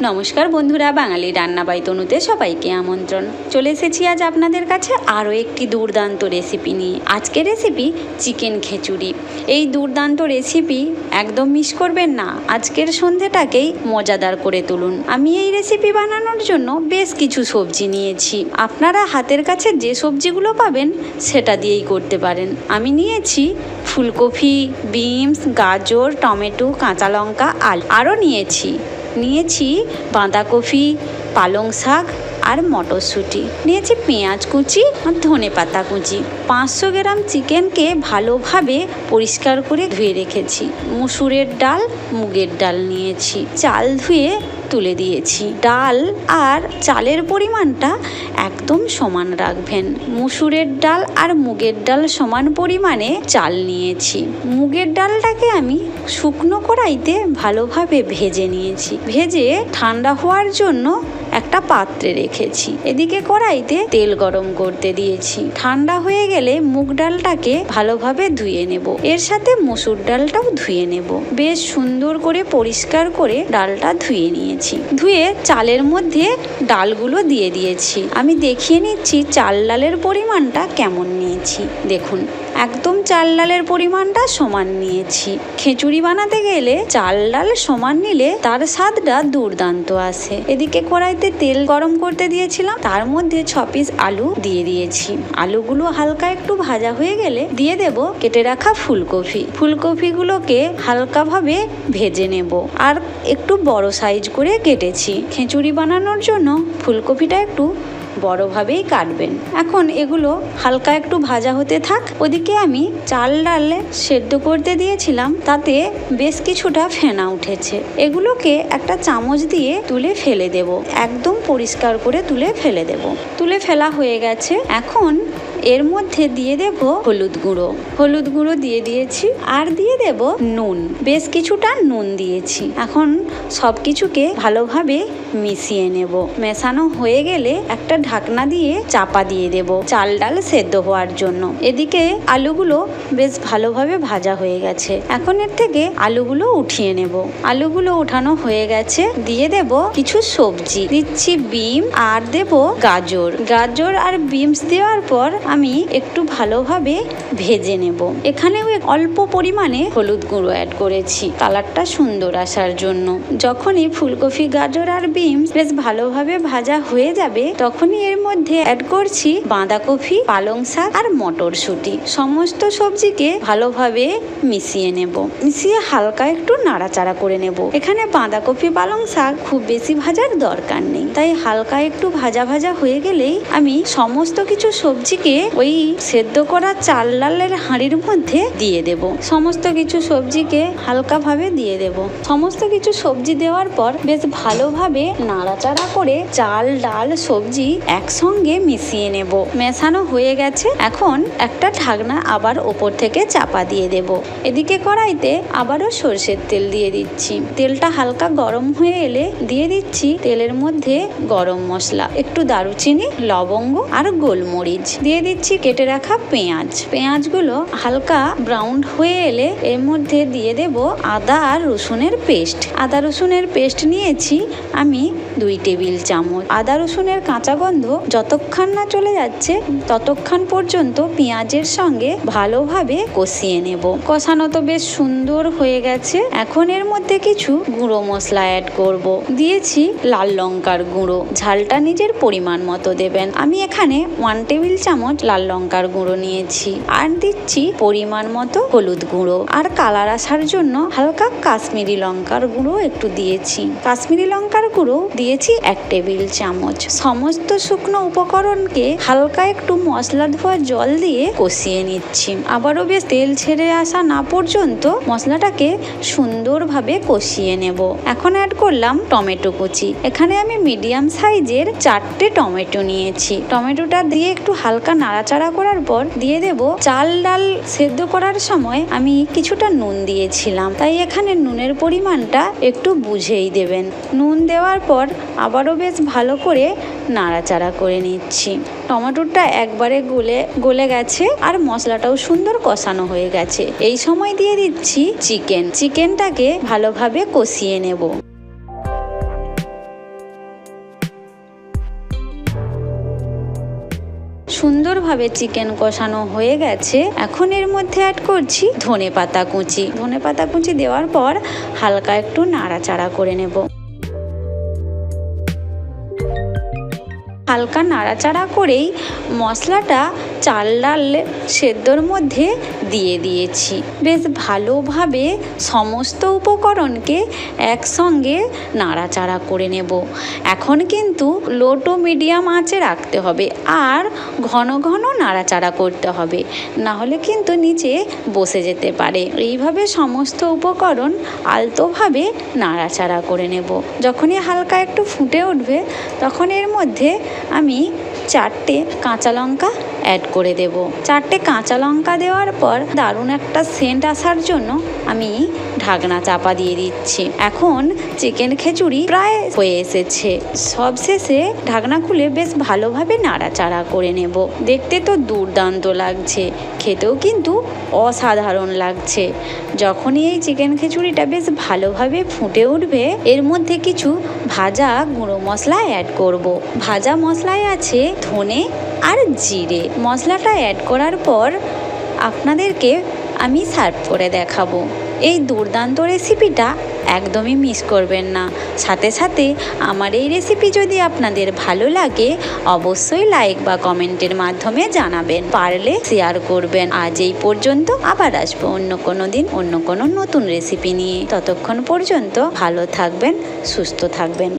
নমস্কার বন্ধুরা, বাঙালি রান্নাবাই তনুতে সবাইকে আমন্ত্রণ। চলে এসেছি আজ আপনাদের কাছে আরও একটি দুর্দান্ত রেসিপি নিয়ে। আজকের রেসিপি চিকেন খিচুড়ি। এই দুর্দান্ত রেসিপি একদম মিস করবেন না। আজকের সন্ধেটাকেই মজাদার করে তুলুন। আমি এই রেসিপি বানানোর জন্য বেশ কিছু সবজি নিয়েছি। আপনারা হাতের কাছে যে সবজিগুলো পাবেন সেটা দিয়েই করতে পারেন। আমি নিয়েছি ফুলকপি, বিনস, গাজর, টমেটো, কাঁচা লঙ্কা, আল আরও নিয়েছি। নিয়েছি বাঁধাকপি, পালং শাক আর মটরশুঁটি। নিয়েছি পেঁয়াজ কুচি আর ধনে পাতা কুচি। পাঁচশো গ্রাম চিকেনকে ভালোভাবে পরিষ্কার করে ধুয়ে রেখেছি। মুসুরের ডাল, মুগের ডাল নিয়েছি। চাল ধুয়ে তুলে দিয়েছি। ডাল আর চালের পরিমাণটা একদম সমান রাখবেন। মুসুরের ডাল আর মুগের ডাল সমান পরিমাণে চাল নিয়েছি। মুগের ডালটাকে আমি শুকনো কড়াইতে ভালোভাবে ভেজে নিয়েছি। ভেজে ঠান্ডা হওয়ার জন্য একটা পাত্রে রেখেছি। এদিকে কড়াইতে তেল গরম করতে দিয়েছি। ঠান্ডা হয়ে গেলে মুগ ডালটাকে ভালোভাবে ধুয়ে নেব। এর সাথে মসুর ডালটাও ধুয়ে নেব। বেশ সুন্দর করে পরিষ্কার করে ডালটা ধুয়ে নিয়েছি। ধুয়ে চালের মধ্যে ডালগুলো দিয়ে দিয়েছি। আমি দেখিয়ে নিচ্ছি চাল ডালের পরিমাণটা কেমন নিয়েছি। দেখুন। একদম চাল ডালের পরিমাণটা সমান নিয়েছি। খিচুড়ি বানাতে গেলে চাল ডাল সমান নিলে তার স্বাদটা দুর্দান্ত আসে এদিকে কড়াইতে তেল গরম করতে দিয়েছিলাম, তার মধ্যে ছ পিস আলু দিয়ে দিয়েছি। আলুগুলো হালকা একটু ভাজা হয়ে গেলে দিয়ে দেব কেটে রাখা ফুলকপি। ফুলকপিগুলোকে হালকাভাবে ভেজে নেব। আর একটু বড় সাইজ করে কেটেছি। খিচুড়ি বানানোর জন্য ফুলকপিটা একটু বড়ভাবেই কাটবেন। এখন এগুলো হালকা একটু ভাজা হতে থাক। ওদিকে আমি চাল ডাল সেদ্ধ করতে দিয়েছিলাম, তাতে বেশ কিছুটা ফেনা উঠেছে। এগুলোকে একটা চামচ দিয়ে তুলে ফেলে দেব। একদম পরিষ্কার করে তুলে ফেলে দেব। তুলে ফেলা হয়ে গেছে। এখন এর মধ্যে দিয়ে দেব হলুদ গুঁড়ো। হলুদ গুঁড়ো দিয়ে দিয়েছি, আর দিয়ে দেব নুন। বেশ কিছুটা নুন দিয়েছি। এখন সব কিছুকে ভালোভাবে মিশিয়ে নেব। মেশানো হয়ে গেলে একটা ঢাকনা দিয়ে চাপা দিয়ে দেব। চাল ডাল সেদ্ধ হওয়ার জন্য। এদিকে আলুগুলো বেশ ভালোভাবে ভাজা হয়ে গেছে। এখন এর থেকে আলুগুলো উঠিয়ে নেব। আলুগুলো উঠানো হয়ে গেছে। দিয়ে দেব কিছু সবজি। দিচ্ছি বিম আর দেব গাজর। গাজর আর বিমস দেওয়ার পর আমি একটু ভালোভাবে ভেজে নেব। এখানেও অল্প পরিমাণে হলুদ গুঁড়ো অ্যাড করেছি। কালারটা সুন্দর আসার জন্য। যখনই ফুলকপি, গাজর আর বিমস বেশ ভালোভাবে ভাজা হয়ে যাবে, তখনই এর মধ্যে অ্যাড করছি বাঁধাকপি, পালং শাক আর মটরশুঁটি। সমস্ত সবজিকে ভালোভাবে মিশিয়ে নেব। মিশিয়ে হালকা একটু নাড়াচাড়া করে নেব। এখানে বাঁধাকপি, পালং শাক খুব বেশি ভাজার দরকার নেই। তাই হালকা একটু ভাজা ভাজা হয়ে গেলেই আমি সমস্ত কিছু সবজিকে ওই সেদ্ধ করা চাল ডালের হাঁড়ির মধ্যে দিয়ে দেব। সমস্ত কিছু সবজিকে হালকাভাবে দিয়ে দেব। সমস্ত কিছু সবজি দেওয়ার পর বেশ ভালোভাবে নাড়াচাড়া করে চাল, ডাল, সবজি একসঙ্গে মিশিয়ে নেব। মেশানো হয়ে গেছে। এখন একটা ঢাকনা আবার ওপর থেকে চাপা দিয়ে দেব। এদিকে কড়াইতে আবারও সর্ষের তেল দিয়ে দিচ্ছি। তেলটা হালকা গরম হয়ে এলে দিয়ে দিচ্ছি তেলের মধ্যে গরম মশলা, একটু দারুচিনি, লবঙ্গ আর গোলমরিচ। দিয়ে দিচ্ছি কেটে রাখা পেঁয়াজ। পেঁয়াজগুলো হালকা ব্রাউন হয়ে এলে এর মধ্যে দিয়ে দেব আদা আর রসুনের পেস্ট। আদা রসুনের পেস্ট নিয়েছি। আমি দুই টেবিল চামচ। আদা রসুনের কাঁচা গন্ধ যতক্ষণ না চলে যাচ্ছে, ততক্ষণ পর্যন্ত পেঁয়াজের সঙ্গে ভালোভাবে কষিয়ে নেব। কষানো তো বেশ সুন্দর হয়ে গেছে। এখন এর মধ্যে কিছু গুঁড়ো মশলা অ্যাড করব। দিয়েছি লাল লঙ্কার গুঁড়ো। ঝালটা নিজের পরিমাণ মতো দেবেন। আমি এখানে ওয়ান টেবিল চামচ লাল লঙ্কার গুঁড়ো নিয়েছি। আর দিচ্ছি পরিমাণ মতো হলুদ গুঁড়ো। আর কালার আসার জন্য হালকা কাশ্মীরি লঙ্কার গুঁড়ো একটু দিয়েছি। কাশ্মীরি লঙ্কার গুঁড়ো দিয়েছি এক টেবিল চামচ। সমস্ত শুকনো উপকরণকে হালকা একটু মশলা ধোয়া জল দিয়ে কষিয়ে নিচ্ছি। আবারও বেশ তেল ছেড়ে আসা না পর্যন্ত মশলাটাকে সুন্দরভাবে কষিয়ে নেব। এখন অ্যাড করলাম টমেটো কুচি। এখানে আমি মিডিয়াম সাইজের চারটে টমেটো নিয়েছি। টমেটোটা দিয়ে একটু হালকা নাড়াচাড়া করার পর দিয়ে দেব চাল ডাল সেদ্ধ করার সময় আমি কিছুটা নুন দিয়েছিলাম। তাই এখানে নুনের পরিমাণটা একটু বুঝেই দেবেন। নুন দেওয়ার তারপর আবারও বেশ ভালো করে নাড়াচাড়া করে নিচ্ছি। টমেটোটা একবারে গলে গলে গেছে আর মশলাটাও সুন্দর কষানো হয়ে গেছে। এই সময় দিয়ে দিচ্ছি চিকেন। চিকেনটাকে ভালোভাবে কষিয়ে নেব। সুন্দরভাবে চিকেন কষানো হয়ে গেছে। এখন এর মধ্যে অ্যাড করছি ধনে পাতা কুচি। ধনে পাতা কুচি দেওয়ার পর হালকা একটু নাড়াচাড়া করে নেব। হালকা নাড়াচাড়া করেই মশলাটা চাল ডাল সেদ্ধর মধ্যে দিয়ে দিয়েছি। বেশ ভালোভাবে সমস্ত উপকরণকে একসঙ্গে নাড়াচাড়া করে নেব। এখন কিন্তু লো টু মিডিয়াম আঁচে রাখতে হবে আর ঘন ঘন নাড়াচাড়া করতে হবে। না হলে কিন্তু নিচে বসে যেতে পারে। এইভাবে সমস্ত উপকরণ আলতোভাবে নাড়াচাড়া করে নেব। যখনই হালকা একটু ফুটে উঠবে, তখন এর মধ্যে আমি চারটে কাঁচা লঙ্কা অ্যাড করে দেব। চারটে কাঁচা লঙ্কা দেওয়ার পর দারুণ একটা সেন্ট আসার জন্য আমি ঢাকনা চাপা দিয়ে দিচ্ছি। এখন চিকেন খিচুড়ি প্রায় হয়ে এসেছে। সবশেষে ঢাকনা খুলে বেশ ভালোভাবে নাড়াচাড়া করে নেব। দেখতে তো দুর্দান্ত লাগছে, খেতেও কিন্তু অসাধারণ লাগছে। যখনই এই চিকেন খিচুড়িটা বেশ ভালোভাবে ফুটে উঠবে, এর মধ্যে কিছু ভাজা গুঁড়ো মশলা অ্যাড করব। ভাজা মশলায় আছে ধনে আর জিরে মশলাটা অ্যাড করার পর আপনাদেরকে আমি সার্ভ করে দেখাবো। এই দুর্দান্ত রেসিপিটা একদমই মিস করবেন না। সাথে সাথে আমার এই রেসিপি যদি আপনাদের ভালো লাগে, অবশ্যই লাইক বা কমেন্টের মাধ্যমে জানাবেন। পারলে শেয়ার করবেন। আজ এই পর্যন্ত আবার আসব অন্য কোনো দিন, অন্য কোনো নতুন রেসিপি নিয়ে। ততক্ষণ পর্যন্ত ভালো থাকবেন, সুস্থ থাকবেন।